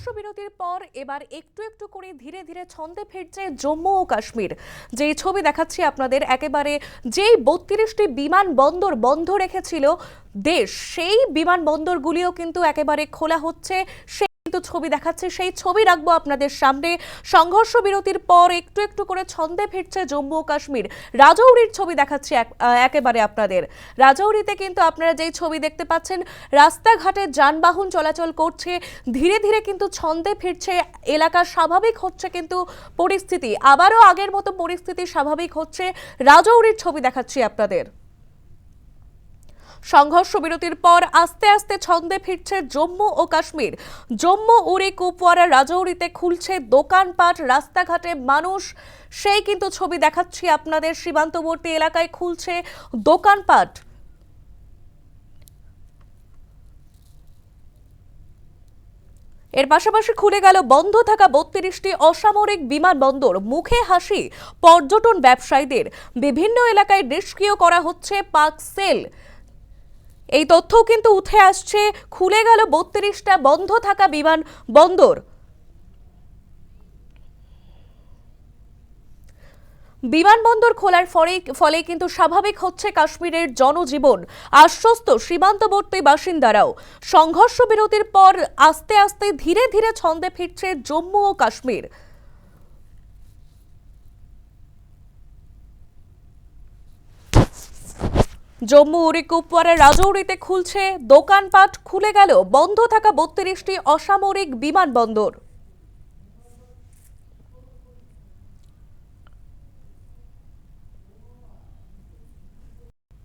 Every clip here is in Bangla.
সংঘর্ষ বিরতির পর এবার একটু একটু করে ধীরে ধীরে ছন্দে ফিরছে জম্মু ও কাশ্মীর। যে ছবি দেখাচ্ছি আপনাদের, একেবারে যেই বত্রিশটি বিমানবন্দর বন্ধ রেখেছিল দেশ, সেই বিমান বিমানবন্দরগুলিও কিন্তু একেবারে খোলা হচ্ছে। ছবি দেখাচ্ছে, সেই ছবি রাখব আপনাদের সামনে। সংঘর্ষ বিরতির পর একটু একটু করে ছন্দে ফিরছে জম্মু ও কাশ্মীর। রাজৌরির ছবি দেখাচ্ছি এক- একেবারে আপনাদের। রাজৌরিতে কিন্তু আপনারা যেই ছবি দেখতে পাচ্ছেন, রাস্তাঘাটে যানবাহন চলাচল করছে। ধীরে ধীরে কিন্তু ছন্দে ফিরছে, এলাকা স্বাভাবিক হচ্ছে কিন্তু পরিস্থিতি। আবারও আগের মতো পরিস্থিতি স্বাভাবিক হচ্ছে। রাজৌরির ছবি দেখাচ্ছি আপনাদের। সংঘর্ষ বিরতির পর আস্তে আস্তে ছন্দে ফিরছে জম্মু ও কাশ্মীর। জম্মু উড়ি কুপওয়ারা রাজৌরিতে খুলছে দোকানপাট, রাস্তাঘাটে মানুষ। সেই কিন্তু ছবি দেখাচ্ছি আপনাদের। সীমান্তবর্তী এলাকায় খুলছে দোকানপাট। এর পাশাপাশি খুলে গেল বন্ধ থাকা বত্রিশটি অসামরিক বিমানবন্দর। মুখে হাসি পর্যটন ব্যবসায়ীদের। বিভিন্ন এলাকায় নিষ্ক্রিয় করা হচ্ছে পাক সেল। এই তথ্যও কিন্তু উঠে আসছে, খুলে গেল বত্রিশটা বন্ধ থাকা বিমান বন্দর। বিমানবন্দর খোলার ফলে ফলে কিন্তু স্বাভাবিক হচ্ছে কাশ্মীরের জনজীবন। আশ্বস্ত সীমান্তবর্তী বাসিন্দারাও। সংঘর্ষ বিরতির পর আস্তে আস্তে ধীরে ধীরে ছন্দে ফিরছে জম্মু ও কাশ্মীর। জম্মু উড়ি কুপওয়ারা রাজৌরিতে খুলছে দোকানপাট খুলে গেল বন্ধ থাকা বত্রিশটি অসামরিক বিমানবন্দর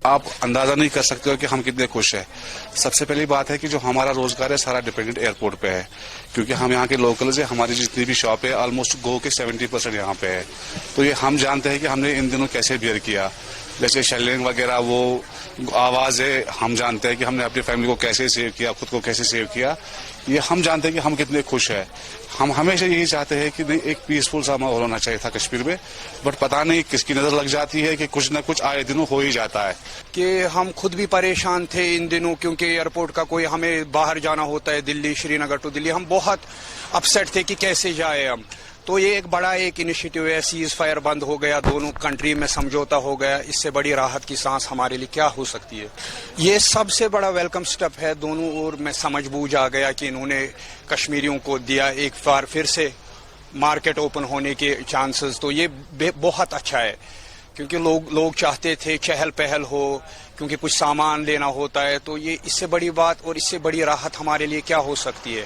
आप अंदाजा नहीं कर सकते हो कि हम कितने खुश हैं सबसे पहली बात है कि जो हमारा रोजगार है सारा डिपेंडेंट एयरपोर्ट पे है क्योंकि हम यहाँ के लोकल्स है हमारी जितनी भी शॉप है ऑलमोस्ट गो के सेवेंटी परसेंट यहाँ पे है तो ये हम जानते हैं कि हमने इन दिनों कैसे बियर किया जैसे शेलिंग वगैरह, वो आवाज़ है, हम जानते हैं कि हमने अपनी फैमिली को कैसे सेव किया, खुद को कैसे सेव किया। ये हम जानते हैं कि हम कितने खुश हैं। हम हमेशा यही चाहते हैं कि नहीं, एक पीसफुल सा माहौल होना चाहिए था कश्मीर में बट पता नहीं किसकी नज़र लग जाती है कि कुछ ना कुछ आए दिनों हो ही जाता है। कि हम खुद भी परेशान थे इन दिनों, क्योंकि एयरपोर्ट का कोई हमें बाहर जाना होता है, दिल्ली, श्रीनगर टू दिल्ली, हम बहुत अपसेट थे कि कैसे जाए हम। तो ये एक बड़ा एक इनिशिएटिव है सीज फायर बंद हो गया, दोनों कंट्री में समझौता हो गया, इससे बड़ी राहत की सांस हमारे लिए क्या हो सकती है? ये सबसे बड़ा वेलकम स्टेप है, दोनों ओर में समझ बूझ आ गया कि इन्होंने कश्मीरियों को दिया एक बार फिर से मार्केट ओपन होने के चांसेस तो ये बहुत अच्छा है। क्योंकि लोग लोग चाहते थे चहल पहल हो, क्योंकि कुछ सामान लेना होता है तो ये इससे बड़ी बात और इससे बड़ी राहत हमारे लिए क्या हो सकती है?